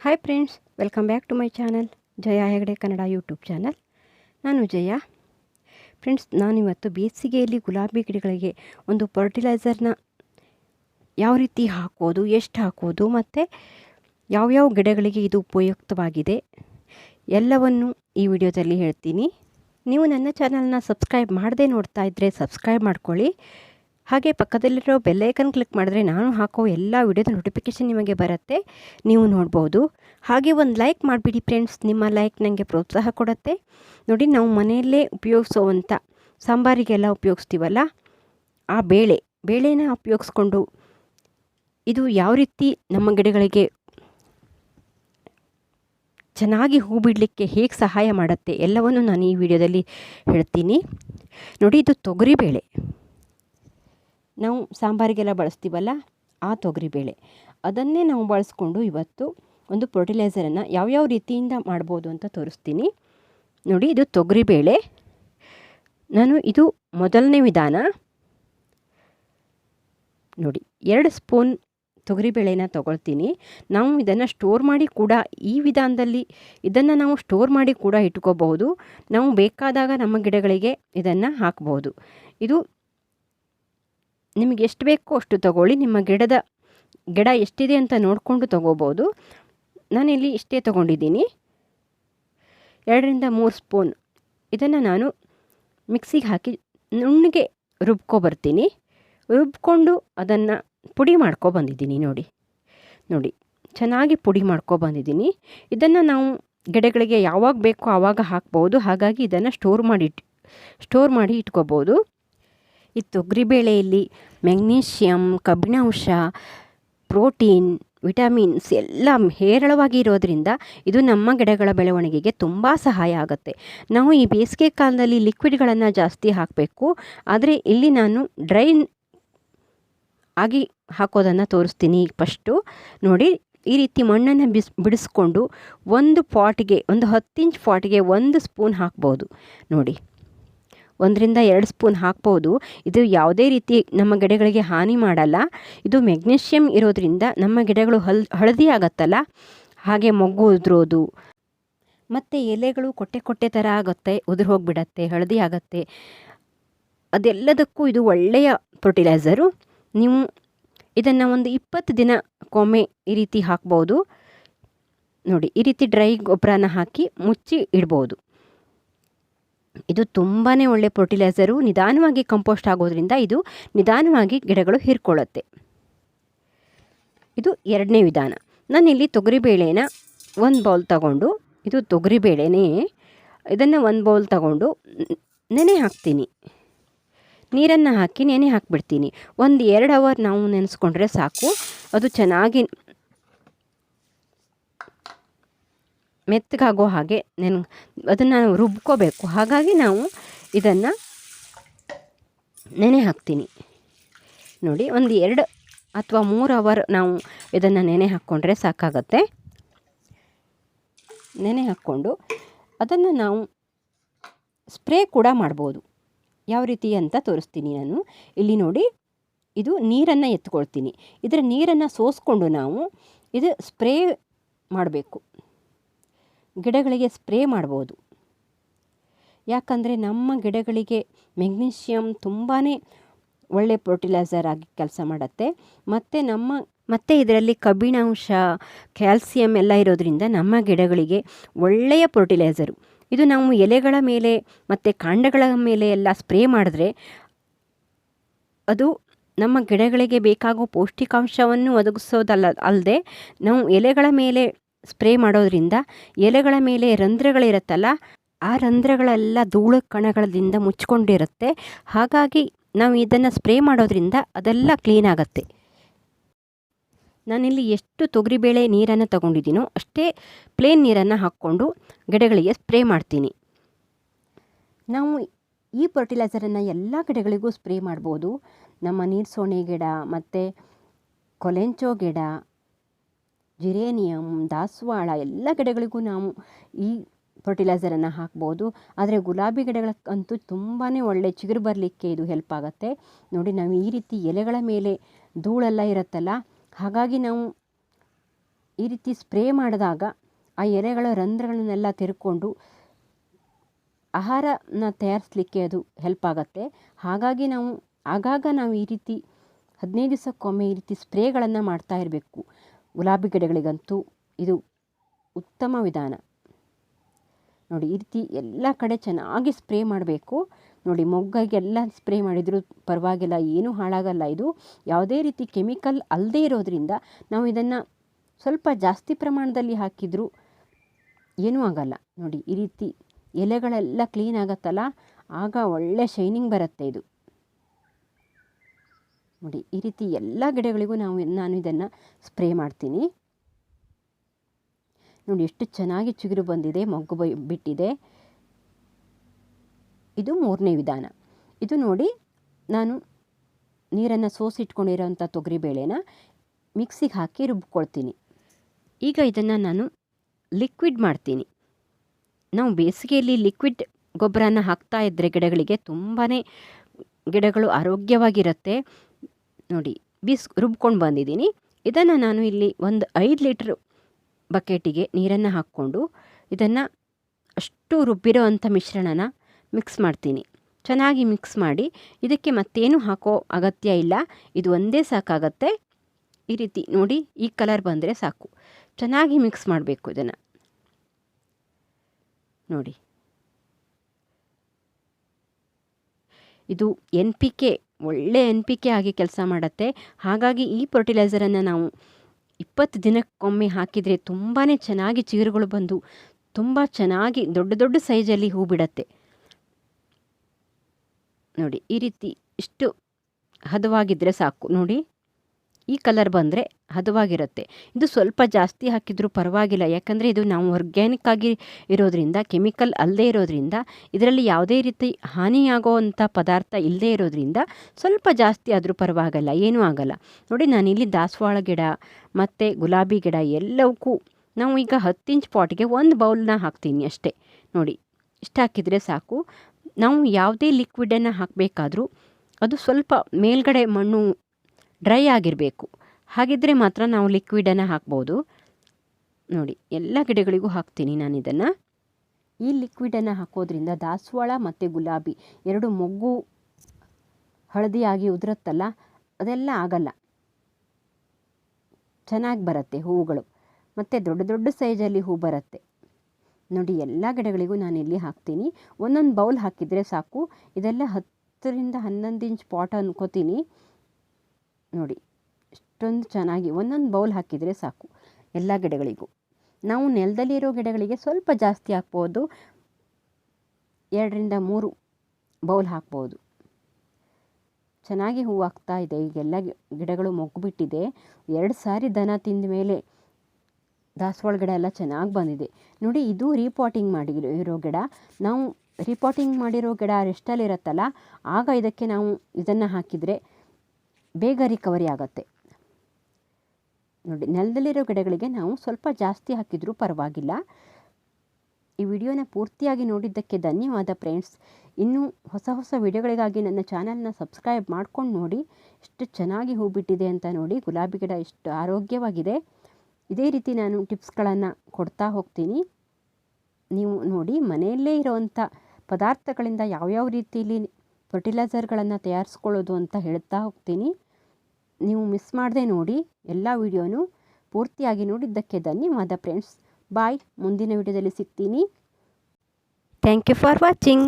Hi friends welcome back to my channel Jaya Hegde Kannada YouTube channel ನಾನು Jaya. Friends ನಾನಿವತ್ತು ಬೇಸಿಗೆಯಲ್ಲಿ ಗುಲಾಬಿ ಗಿಡಗಳಿಗೆ ಒಂದು ಫರ್ಟಿಲೈಸರ್ನ ಯಾವ ರೀತಿ ಹಾಕೋದು ಎಷ್ಟು ಹಾಕೋದು ಮತ್ತು ಯಾವ್ಯಾವ ಗಿಡಗಳಿಗೆ ಇದು ಉಪಯುಕ್ತವಾಗಿದೆ ಎಲ್ಲವನ್ನು ಈ ವಿಡಿಯೋದಲ್ಲಿ ಹೇಳ್ತೀನಿ. ನೀವು ನನ್ನ ಚಾನಲ್ನ ಸಬ್ಸ್ಕ್ರೈಬ್ ಮಾಡದೆ ನೋಡ್ತಾ ಇದ್ದರೆ ಸಬ್ಸ್ಕ್ರೈಬ್ ಮಾಡ್ಕೊಳ್ಳಿ. ಹಾಗೆ ಪಕ್ಕದಲ್ಲಿರೋ ಬೆಲ್ಲೈಕನ್ ಕ್ಲಿಕ್ ಮಾಡಿದ್ರೆ ನಾನು ಹಾಕೋ ಎಲ್ಲ ವಿಡಿಯೋದ ನೋಟಿಫಿಕೇಷನ್ ನಿಮಗೆ ಬರುತ್ತೆ, ನೀವು ನೋಡ್ಬೋದು. ಹಾಗೆ ಒಂದು ಲೈಕ್ ಮಾಡಿಬಿಡಿ ಫ್ರೆಂಡ್ಸ್ ನಿಮ್ಮ ಲೈಕ್ ನನಗೆ ಪ್ರೋತ್ಸಾಹ ಕೊಡುತ್ತೆ. ನೋಡಿ, ನಾವು ಮನೆಯಲ್ಲೇ ಉಪಯೋಗಿಸೋವಂಥ ಸಾಂಬಾರಿಗೆಲ್ಲ ಉಪಯೋಗಿಸ್ತೀವಲ್ಲ? ಆ ಬೇಳೆ, ಬೇಳೆನ ಉಪಯೋಗಿಸ್ಕೊಂಡು ಇದು ಯಾವ ರೀತಿ ನಮ್ಮ ಗಿಡಗಳಿಗೆ ಚೆನ್ನಾಗಿ ಹೂ ಬಿಡಲಿಕ್ಕೆ ಹೇಗೆ ಸಹಾಯ ಮಾಡುತ್ತೆ ಎಲ್ಲವನ್ನು ನಾನು ಈ ವಿಡಿಯೋದಲ್ಲಿ ಹೇಳ್ತೀನಿ. ನೋಡಿ, ಇದು ತೊಗರಿಬೇಳೆ ನಾವು ಸಾಂಬಾರಿಗೆಲ್ಲ ಬಳಸ್ತೀವಲ್ಲ? ಆ ತೊಗರಿಬೇಳೆ ಅದನ್ನೇ ನಾವು ಬಳಸ್ಕೊಂಡು ಇವತ್ತು ಒಂದು ಫರ್ಟಿಲೈಸರನ್ನು ಯಾವ್ಯಾವ ರೀತಿಯಿಂದ ಮಾಡ್ಬೋದು ಅಂತ ತೋರಿಸ್ತೀನಿ. ನೋಡಿ, ಇದು ತೊಗರಿಬೇಳೆ ನಾನು ಇದು ಮೊದಲನೇ ವಿಧಾನ. ನೋಡಿ, ಎರಡು ಸ್ಪೂನ್ ತೊಗರಿಬೇಳೆನ ತೊಗೊಳ್ತೀನಿ. ನಾವು ಇದನ್ನು ಸ್ಟೋರ್ ಮಾಡಿ ಕೂಡ ಈ ವಿಧಾನದಲ್ಲಿ ಇದನ್ನು ನಾವು ಸ್ಟೋರ್ ಮಾಡಿ ಕೂಡ ಇಟ್ಕೋಬಹುದು. ನಾವು ಬೇಕಾದಾಗ ನಮ್ಮ ಗಿಡಗಳಿಗೆ ಇದನ್ನು ಹಾಕ್ಬೋದು ಇದು ನಿಮಗೆ ಎಷ್ಟು ಬೇಕೋ ಅಷ್ಟು ತಗೊಳ್ಳಿ. ನಿಮ್ಮ ಗಿಡದ ಗಿಡ ಎಷ್ಟಿದೆ ಅಂತ ನೋಡಿಕೊಂಡು ತಗೋಬೋದು. ನಾನಿಲ್ಲಿ ಇಷ್ಟೇ ತೊಗೊಂಡಿದ್ದೀನಿ. ಎರಡರಿಂದ ಮೂರು ಸ್ಪೂನ್. ಇದನ್ನು ನಾನು ಮಿಕ್ಸಿಗೆ ಹಾಕಿ ನುಣ್ಣಗೆ ರುಬ್ಕೊಬರ್ತೀನಿ ರುಬ್ಕೊಂಡು ಅದನ್ನು ಪುಡಿ ಮಾಡ್ಕೊಬಂದಿದ್ದೀನಿ ನೋಡಿ. ನೋಡಿ, ಚೆನ್ನಾಗಿ ಪುಡಿ ಮಾಡ್ಕೊಬಂದಿದ್ದೀನಿ ಇದನ್ನು ನಾವು ಗಿಡಗಳಿಗೆ ಯಾವಾಗ ಬೇಕೋ ಆವಾಗ ಹಾಕ್ಬೋದು. ಹಾಗಾಗಿ ಇದನ್ನು ಸ್ಟೋರ್ ಮಾಡಿ ಸ್ಟೋರ್ ಮಾಡಿ ಇಟ್ಕೋಬೋದು. ಈ ತೊಗರಿಬೇಳೆಯಲ್ಲಿ ಮೆಗ್ನೀಷಿಯಮ್ ಕಬ್ಬಿಣಾಂಶ, ಪ್ರೋಟೀನ್, ವಿಟಮಿನ್ಸ್ ಎಲ್ಲ ಹೇರಳವಾಗಿ ಇರೋದರಿಂದ ಇದು ನಮ್ಮ ಗಿಡಗಳ ಬೆಳವಣಿಗೆಗೆ ತುಂಬ ಸಹಾಯ ಆಗುತ್ತೆ. ನಾವು ಈ ಬೇಸಿಗೆ ಕಾಲದಲ್ಲಿ ಲಿಕ್ವಿಡ್ಗಳನ್ನು ಜಾಸ್ತಿ ಹಾಕಬೇಕು. ಆದರೆ ಇಲ್ಲಿ ನಾನು ಡ್ರೈ ಆಗಿ ಹಾಕೋದನ್ನು ತೋರಿಸ್ತೀನಿ ಫಸ್ಟು. ನೋಡಿ, ಈ ರೀತಿ ಮಣ್ಣನ್ನು ಬಿಸ್, ಬಿಡಿಸ್ಕೊಂಡು ಒಂದು ಪಾಟ್ಗೆ, ಒಂದು ಹತ್ತು ಇಂಚ್ ಪಾಟ್ಗೆ ಒಂದು ಸ್ಪೂನ್ ಹಾಕ್ಬೋದು. ನೋಡಿ. ಒಂದರಿಂದ ಎರಡು ಸ್ಪೂನ್ ಹಾಕ್ಬೋದು. ಇದು ಯಾವುದೇ ರೀತಿ ನಮ್ಮ ಗಿಡಗಳಿಗೆ ಹಾನಿ ಮಾಡಲ್ಲ. ಇದು ಮೆಗ್ನೀಷಿಯಮ್ ಇರೋದ್ರಿಂದ ನಮ್ಮ ಗಿಡಗಳು ಹಲ್, ಹಳದಿ ಆಗತ್ತಲ್ಲ? ಹಾಗೆ ಮೊಗ್ಗು ಉದುರೋದು. ಮತ್ತು ಎಲೆಗಳು ಕೊಟ್ಟೆ ಕೊಟ್ಟೆ ಥರ ಆಗುತ್ತೆ, ಉದುರು ಹೋಗಿಬಿಡತ್ತೆ, ಹಳದಿ ಆಗುತ್ತೆ. ಅದೆಲ್ಲದಕ್ಕೂ ಇದು ಒಳ್ಳೆಯ ಫರ್ಟಿಲೈಸರು ನೀವು ಇದನ್ನು ಒಂದು ಇಪ್ಪತ್ತು ದಿನಕ್ಕೊಮ್ಮೆ ಈ ರೀತಿ ಹಾಕ್ಬೋದು. ನೋಡಿ, ಈ ರೀತಿ ಡ್ರೈ ಗೊಬ್ಬರನ ಹಾಕಿ ಮುಚ್ಚಿ ಇಡ್ಬೋದು. ಇದು ತುಂಬಾ ಒಳ್ಳೆ ಫರ್ಟಿಲೈಸರು ನಿಧಾನವಾಗಿ ಕಂಪೋಸ್ಟ್ ಆಗೋದ್ರಿಂದ ಇದು ನಿಧಾನವಾಗಿ ಗಿಡಗಳು ಹೀರ್ಕೊಳ್ಳುತ್ತೆ. ಇದು ಎರಡನೇ ವಿಧಾನ. ನಾನಿಲ್ಲಿ ತೊಗರಿಬೇಳೆನ ಒಂದು ಬೌಲ್ ತಗೊಂಡು, ಇದು ತೊಗರಿಬೇಳೆನೇ, ಇದನ್ನು ಒಂದು ಬೌಲ್ ತಗೊಂಡು ನೆನೆ ಹಾಕ್ತೀನಿ. ನೀರನ್ನು ಹಾಕಿ ನೆನೆ ಹಾಕಿಬಿಡ್ತೀನಿ. ಒಂದು ಎರಡು ಅವರ್ ನಾವು ನೆನೆಸ್ಕೊಂಡ್ರೆ ಸಾಕು. ಅದು ಚೆನ್ನಾಗಿ ಮೆತ್ತಗಾಗೋ ಹಾಗೆ ನೆನ್, ಅದನ್ನು ರುಬ್ಕೋಬೇಕು. ಹಾಗಾಗಿ ನಾವು ಇದನ್ನು ನೆನೆ ಹಾಕ್ತೀನಿ. ನೋಡಿ, ಒಂದು ಎರಡು ಅಥವಾ ಮೂರು ಅವರ್ ನಾವು ಇದನ್ನು ನೆನೆ ಹಾಕ್ಕೊಂಡ್ರೆ ಸಾಕಾಗತ್ತೆ. ನೆನೆ ಹಾಕ್ಕೊಂಡು ಅದನ್ನು ನಾವು ಸ್ಪ್ರೇ ಕೂಡ ಮಾಡ್ಬೋದು. ಯಾವ ರೀತಿ ಅಂತ ತೋರಿಸ್ತೀನಿ ನಾನು. ಇಲ್ಲಿ ನೋಡಿ, ಇದು ನೀರನ್ನು ಎತ್ಕೊಳ್ತೀನಿ. ಇದರ ನೀರನ್ನು ಸೋಸ್ಕೊಂಡು ನಾವು ಇದು ಸ್ಪ್ರೇ ಮಾಡಬೇಕು. ಗಿಡಗಳಿಗೆ ಸ್ಪ್ರೇ ಮಾಡ್ಬೋದು. ಯಾಕಂದರೆ ನಮ್ಮ ಗಿಡಗಳಿಗೆ ಮೆಗ್ನೀಷಿಯಮ್ ತುಂಬಾ ಒಳ್ಳೆ ಫರ್ಟಿಲೈಸರ್ ಆಗಿ ಕೆಲಸ ಮಾಡುತ್ತೆ. ಮತ್ತು ನಮ್ಮ, ಮತ್ತು ಇದರಲ್ಲಿ ಕಬ್ಬಿಣಾಂಶ, ಕ್ಯಾಲ್ಸಿಯಂ ಎಲ್ಲ ಇರೋದರಿಂದ ನಮ್ಮ ಗಿಡಗಳಿಗೆ ಒಳ್ಳೆಯ ಫರ್ಟಿಲೈಸರು ಇದು ನಾವು ಎಲೆಗಳ ಮೇಲೆ ಮತ್ತು ಕಾಂಡಗಳ ಮೇಲೆ ಎಲ್ಲ ಸ್ಪ್ರೇ ಮಾಡಿದ್ರೆ ಅದು ನಮ್ಮ ಗಿಡಗಳಿಗೆ ಬೇಕಾಗೋ ಪೌಷ್ಟಿಕಾಂಶವನ್ನು ಒದಗಿಸೋದಲ್ಲ, ಅಲ್ಲದೆ ನಾವು ಎಲೆಗಳ ಮೇಲೆ ಸ್ಪ್ರೇ ಮಾಡೋದ್ರಿಂದ ಎಲೆಗಳ ಮೇಲೆ ರಂಧ್ರಗಳಿರುತ್ತಲ್ಲ ಆ ರಂಧ್ರಗಳೆಲ್ಲ ಧೂಳು ಕಣಗಳಿಂದ ಮುಚ್ಕೊಂಡಿರುತ್ತೆ. ಹಾಗಾಗಿ ನಾವು ಇದನ್ನು ಸ್ಪ್ರೇ ಮಾಡೋದ್ರಿಂದ ಅದೆಲ್ಲ ಕ್ಲೀನ್ ಆಗುತ್ತೆ. ನಾನಿಲ್ಲಿ ಎಷ್ಟು ತೊಗರಿಬೇಳೆ ನೀರನ್ನು ತಗೊಂಡಿದ್ದೀನೋ ಅಷ್ಟೇ ಪ್ಲೇನ್ ನೀರನ್ನು ಹಾಕ್ಕೊಂಡು ಗಿಡಗಳಿಗೆ ಸ್ಪ್ರೇ ಮಾಡ್ತೀನಿ. ನಾವು ಈ ಫರ್ಟಿಲೈಸರನ್ನು ಎಲ್ಲ ಗಿಡಗಳಿಗೂ ಸ್ಪ್ರೇ ಮಾಡ್ಬೋದು. ನಮ್ಮ ನೀರು ಸೋಣೆ ಗಿಡ, ಮತ್ತು ಕೊಲೆಂಚೋ ಗಿಡ ಜಿರೇನಿಯಮ್ ದಾಸವಾಳ ಎಲ್ಲ ಗಿಡಗಳಿಗೂ ನಾವು ಈ ಫರ್ಟಿಲೈಸರನ್ನು ಹಾಕ್ಬೋದು. ಆದರೆ ಗುಲಾಬಿ ಗಿಡಗಳಕ್ಕಂತೂ ತುಂಬಾ ಒಳ್ಳೆ ಚಿಗುರು ಬರಲಿಕ್ಕೆ ಇದು ಹೆಲ್ಪ್ ಆಗುತ್ತೆ. ನೋಡಿ, ನಾವು ಈ ರೀತಿ ಎಲೆಗಳ ಮೇಲೆ ಧೂಳೆಲ್ಲ ಇರುತ್ತಲ್ಲ, ಹಾಗಾಗಿ ನಾವು ಈ ರೀತಿ ಸ್ಪ್ರೇ ಮಾಡಿದಾಗ ಆ ಎಲೆಗಳ ರಂಧ್ರಗಳನ್ನೆಲ್ಲ ತೆರ್ಕೊಂಡು ಆಹಾರನ ತಯಾರಿಸಲಿಕ್ಕೆ ಅದು ಹೆಲ್ಪ್ ಆಗುತ್ತೆ. ಹಾಗಾಗಿ ನಾವು ಆಗಾಗ ನಾವು ಈ ರೀತಿ ಹದಿನೈದು ದಿವಸಕ್ಕೊಮ್ಮೆ ಈ ರೀತಿ ಸ್ಪ್ರೇಗಳನ್ನು ಮಾಡ್ತಾ ಇರಬೇಕು. ಗುಲಾಬಿ ಗಿಡಗಳಿಗಂತೂ ಇದು ಉತ್ತಮ ವಿಧಾನ. ನೋಡಿ, ಈ ರೀತಿ ಎಲ್ಲ ಕಡೆ ಚೆನ್ನಾಗಿ ಸ್ಪ್ರೇ ಮಾಡಬೇಕು. ನೋಡಿ ಮೊಗ್ಗಿಗೆಲ್ಲ ಸ್ಪ್ರೇ ಮಾಡಿದರೂ ಪರವಾಗಿಲ್ಲ, ಏನೂ ಹಾಳಾಗಲ್ಲ. ಇದು ಯಾವುದೇ ರೀತಿ ಕೆಮಿಕಲ್ ಅಲ್ಲದೇ ಇರೋದ್ರಿಂದ ನಾವು ಇದನ್ನು ಸ್ವಲ್ಪ ಜಾಸ್ತಿ ಪ್ರಮಾಣದಲ್ಲಿ ಹಾಕಿದರೂ ಏನೂ ಆಗಲ್ಲ. ನೋಡಿ, ಈ ರೀತಿ ಎಲೆಗಳೆಲ್ಲ ಕ್ಲೀನ್ ಆಗುತ್ತಲ್ಲ, ಆಗ ಒಳ್ಳೆ ಶೈನಿಂಗ್ ಬರುತ್ತೆ ಇದು. ನೋಡಿ, ಈ ರೀತಿ ಎಲ್ಲ ಗಿಡಗಳಿಗೂ ನಾವು, ನಾನು ಇದನ್ನು ಸ್ಪ್ರೇ ಮಾಡ್ತೀನಿ. ನೋಡಿ, ಎಷ್ಟು ಚೆನ್ನಾಗಿ ಚಿಗುರು ಬಂದಿದೆ, ಮೊಗ್ಗು ಬಿಟ್ಟಿದೆ. ಇದು ಮೂರನೇ ವಿಧಾನ. ಇದು ನೋಡಿ, ನಾನು ನೀರನ್ನು ಸೋಸಿಟ್ಕೊಂಡಿರೋಂಥ ತೊಗರಿಬೇಳೆನ ಮಿಕ್ಸಿಗೆ ಹಾಕಿ ರುಬ್ಕೊಳ್ತೀನಿ. ಈಗ ಇದನ್ನು ನಾನು ಲಿಕ್ವಿಡ್ ಮಾಡ್ತೀನಿ. ನಾವು ಬೇಸಿಗೆಯಲ್ಲಿ ಲಿಕ್ವಿಡ್ ಗೊಬ್ಬರನ ಹಾಕ್ತಾ ಇದ್ದರೆ ಗಿಡಗಳಿಗೆ ತುಂಬಾ ಗಿಡಗಳು ಆರೋಗ್ಯವಾಗಿರುತ್ತೆ. ನೋಡಿ, ಬಿಸ್, ರುಬ್ಕೊಂಡು ಬಂದಿದ್ದೀನಿ. ಇದನ್ನು ನಾನು ಇಲ್ಲಿ ಒಂದು ಐದು ಲೀಟ್ರ್ ಬಕೆಟಿಗೆ ನೀರನ್ನು ಹಾಕ್ಕೊಂಡು ಇದನ್ನು ಅಷ್ಟು ರುಬ್ಬಿರೋ ಅಂಥ ಮಿಶ್ರಣನ ಮಿಕ್ಸ್ ಮಾಡ್ತೀನಿ. ಚೆನ್ನಾಗಿ ಮಿಕ್ಸ್ ಮಾಡಿ ಇದಕ್ಕೆ ಮತ್ತೇನು ಹಾಕೋ ಅಗತ್ಯ ಇಲ್ಲ. ಇದು ಒಂದೇ ಸಾಕಾಗತ್ತೆ. ಈ ರೀತಿ ನೋಡಿ, ಈ ಕಲರ್ ಬಂದರೆ ಸಾಕು. ಚೆನ್ನಾಗಿ ಮಿಕ್ಸ್ ಮಾಡಬೇಕು ಇದನ್ನು. ನೋಡಿ. ಇದು ಎನ್ ಪಿ ಕೆ ಒಳ್ಳೆ ಎನ್ ಪಿ ಆಗಿ ಕೆಲಸ ಮಾಡುತ್ತೆ. ಹಾಗಾಗಿ ಈ ಫರ್ಟಿಲೈಸರನ್ನು ನಾವು ಇಪ್ಪತ್ತು ದಿನಕ್ಕೊಮ್ಮೆ ಹಾಕಿದರೆ ತುಂಬಾ ಚೆನ್ನಾಗಿ ಚಿಗುರುಗಳು ಬಂದು ತುಂಬ ಚೆನ್ನಾಗಿ ದೊಡ್ಡ ದೊಡ್ಡ ಸೈಜಲ್ಲಿ ಹೂ ಬಿಡತ್ತೆ. ನೋಡಿ, ಈ ರೀತಿ ಇಷ್ಟು ಹದವಾಗಿದ್ದರೆ ಸಾಕು. ನೋಡಿ. ಈ ಕಲರ್ ಬಂದರೆ ಹದವಾಗಿರುತ್ತೆ. ಇದು ಸ್ವಲ್ಪ ಜಾಸ್ತಿ ಹಾಕಿದರೂ ಪರವಾಗಿಲ್ಲ. ಯಾಕಂದರೆ ಇದು ನಾವು ಆರ್ಗ್ಯಾನಿಕ್ ಆಗಿ ಇರೋದರಿಂದ ಕೆಮಿಕಲ್ ಅಲ್ಲದೇ ಇರೋದ್ರಿಂದ, ಇದರಲ್ಲಿ ಯಾವುದೇ ರೀತಿ ಹಾನಿಯಾಗುವಂಥ ಪದಾರ್ಥ ಇಲ್ಲದೇ ಇರೋದ್ರಿಂದ ಸ್ವಲ್ಪ ಜಾಸ್ತಿ ಆದರೂ ಪರವಾಗಿಲ್ಲ. ಏನೂ ಆಗಲ್ಲ. ನೋಡಿ, ನಾನಿಲ್ಲಿ ದಾಸವಾಳ ಗಿಡ ಮತ್ತು ಗುಲಾಬಿ ಗಿಡ ಎಲ್ಲವಕ್ಕೂ ನಾವು ಈಗ ಹತ್ತು ಇಂಚ್ ಪಾಟಿಗೆ ಒಂದು ಬೌಲ್ನ ಹಾಕ್ತೀನಿ ಅಷ್ಟೇ. ನೋಡಿ, ಇಷ್ಟು ಹಾಕಿದರೆ ಸಾಕು. ನಾವು ಯಾವುದೇ ಲಿಕ್ವಿಡನ್ನು ಹಾಕಬೇಕಾದ್ರೂ ಅದು ಸ್ವಲ್ಪ ಮೇಲ್ಗಡೆ ಮಣ್ಣು ಡ್ರೈ ಆಗಿರಬೇಕು. ಹಾಗಿದ್ದರೆ ಮಾತ್ರ ನಾವು ಲಿಕ್ವಿಡನ್ನು ಹಾಕ್ಬೋದು. ನೋಡಿ, ಎಲ್ಲ ಗಿಡಗಳಿಗೂ ಹಾಕ್ತೀನಿ ನಾನು ಇದನ್ನು. ಈ ಲಿಕ್ವಿಡನ್ನು ಹಾಕೋದ್ರಿಂದ ದಾಸವಾಳ ಮತ್ತು ಗುಲಾಬಿ ಎರಡು ಮೊಗ್ಗು ಹಳದಿಯಾಗಿ ಉದುರುತ್ತಲ್ಲ, ಅದೆಲ್ಲ ಆಗಲ್ಲ. ಚೆನ್ನಾಗಿ ಬರುತ್ತೆ ಹೂವುಗಳು. ಮತ್ತು ದೊಡ್ಡ ದೊಡ್ಡ ಸೈಜಲ್ಲಿ ಹೂ ಬರುತ್ತೆ. ನೋಡಿ, ಎಲ್ಲ ಗಿಡಗಳಿಗೂ ನಾನು ಇಲ್ಲಿ ಹಾಕ್ತೀನಿ. ಒಂದೊಂದು ಬೌಲ್ ಹಾಕಿದರೆ ಸಾಕು. ಇದೆಲ್ಲ ಹತ್ತರಿಂದ ಹನ್ನೊಂದು ಇಂಚ್ ಪಾಟ್ ಅನ್ಕೋತೀನಿ. ನೋಡಿ ಇಷ್ಟೊಂದು ಚೆನ್ನಾಗಿ ಒಂದೊಂದು ಬೌಲ್ ಹಾಕಿದರೆ ಸಾಕು ಎಲ್ಲ ಗಿಡಗಳಿಗೂ. ನಾವು ನೆಲದಲ್ಲಿರೋ ಗಿಡಗಳಿಗೆ ಸ್ವಲ್ಪ ಜಾಸ್ತಿ ಹಾಕ್ಬೋದು. ಎರಡರಿಂದ ಮೂರು ಬೌಲ್ ಹಾಕ್ಬೋದು. ಚೆನ್ನಾಗಿ ಹೂವು ಆಗ್ತಾ ಇದೆ, ಈಗೆಲ್ಲ ಗಿಡಗಳು ಮೊಗ್ಗುಬಿಟ್ಟಿದೆ ಎರಡು ಸಾರಿ ದನ ತಿಂದ ಮೇಲೆ ದಾಸವಾಳ ಗಿಡ ಎಲ್ಲ ಚೆನ್ನಾಗಿ ಬಂದಿದೆ. ನೋಡಿ, ಇದು ರೀಪಾಟಿಂಗ್ ಮಾಡಿರೋ, ಇರೋ ಗಿಡ. ನಾವು ರೀಪಾಟಿಂಗ್ ಮಾಡಿರೋ ಗಿಡ ರೆಸ್ಟಲ್ಲಿ ಇರುತ್ತಲ್ಲ ಆಗ ಇದಕ್ಕೆ ನಾವು ಇದನ್ನು ಹಾಕಿದರೆ ಬೇಗ ರಿಕವರಿ ಆಗುತ್ತೆ. ನೋಡಿ, ನೆಲದಲ್ಲಿರೋ ಗಿಡಗಳಿಗೆ ನಾವು ಸ್ವಲ್ಪ ಜಾಸ್ತಿ ಹಾಕಿದರೂ ಪರವಾಗಿಲ್ಲ. ಈ ವಿಡಿಯೋನ ಪೂರ್ತಿಯಾಗಿ ನೋಡಿದ್ದಕ್ಕೆ ಧನ್ಯವಾದ ಫ್ರೆಂಡ್ಸ್. ಇನ್ನೂ ಹೊಸ ಹೊಸ ವಿಡಿಯೋಗಳಿಗಾಗಿ ನನ್ನ ಚಾನಲ್ನ ಸಬ್ಸ್ಕ್ರೈಬ್ ಮಾಡ್ಕೊಂಡು ನೋಡಿ, ಎಷ್ಟು ಚೆನ್ನಾಗಿ ಹೂ ಬಿಟ್ಟಿದೆ ಅಂತ ನೋಡಿ, ಗುಲಾಬಿ ಗಿಡ ಎಷ್ಟು ಆರೋಗ್ಯವಾಗಿದೆ. ಇದೇ ರೀತಿ ನಾನು ಟಿಪ್ಸ್ಗಳನ್ನು ಕೊಡ್ತಾ ಹೋಗ್ತೀನಿ. ನೀವು ನೋಡಿ, ಮನೆಯಲ್ಲೇ ಇರೋವಂಥ ಪದಾರ್ಥಗಳಿಂದ ಯಾವ್ಯಾವ ರೀತಿಯಲ್ಲಿ ಫರ್ಟಿಲೈಸರ್ಗಳನ್ನು ತಯಾರಿಸ್ಕೊಳ್ಳೋದು ಅಂತ ಹೇಳ್ತಾ ಹೋಗ್ತೀನಿ. ನೀವು ಮಿಸ್ ಮಾಡದೆ ನೋಡಿ, ಎಲ್ಲ ವಿಡಿಯೋನು ಪೂರ್ತಿಯಾಗಿ ನೋಡಿದ್ದಕ್ಕೆ ಧನ್ಯವಾದ ಫ್ರೆಂಡ್ಸ್ ಬಾಯ್ ಮುಂದಿನ ವಿಡಿಯೋದಲ್ಲಿ ಸಿಗ್ತೀನಿ. Thank you for watching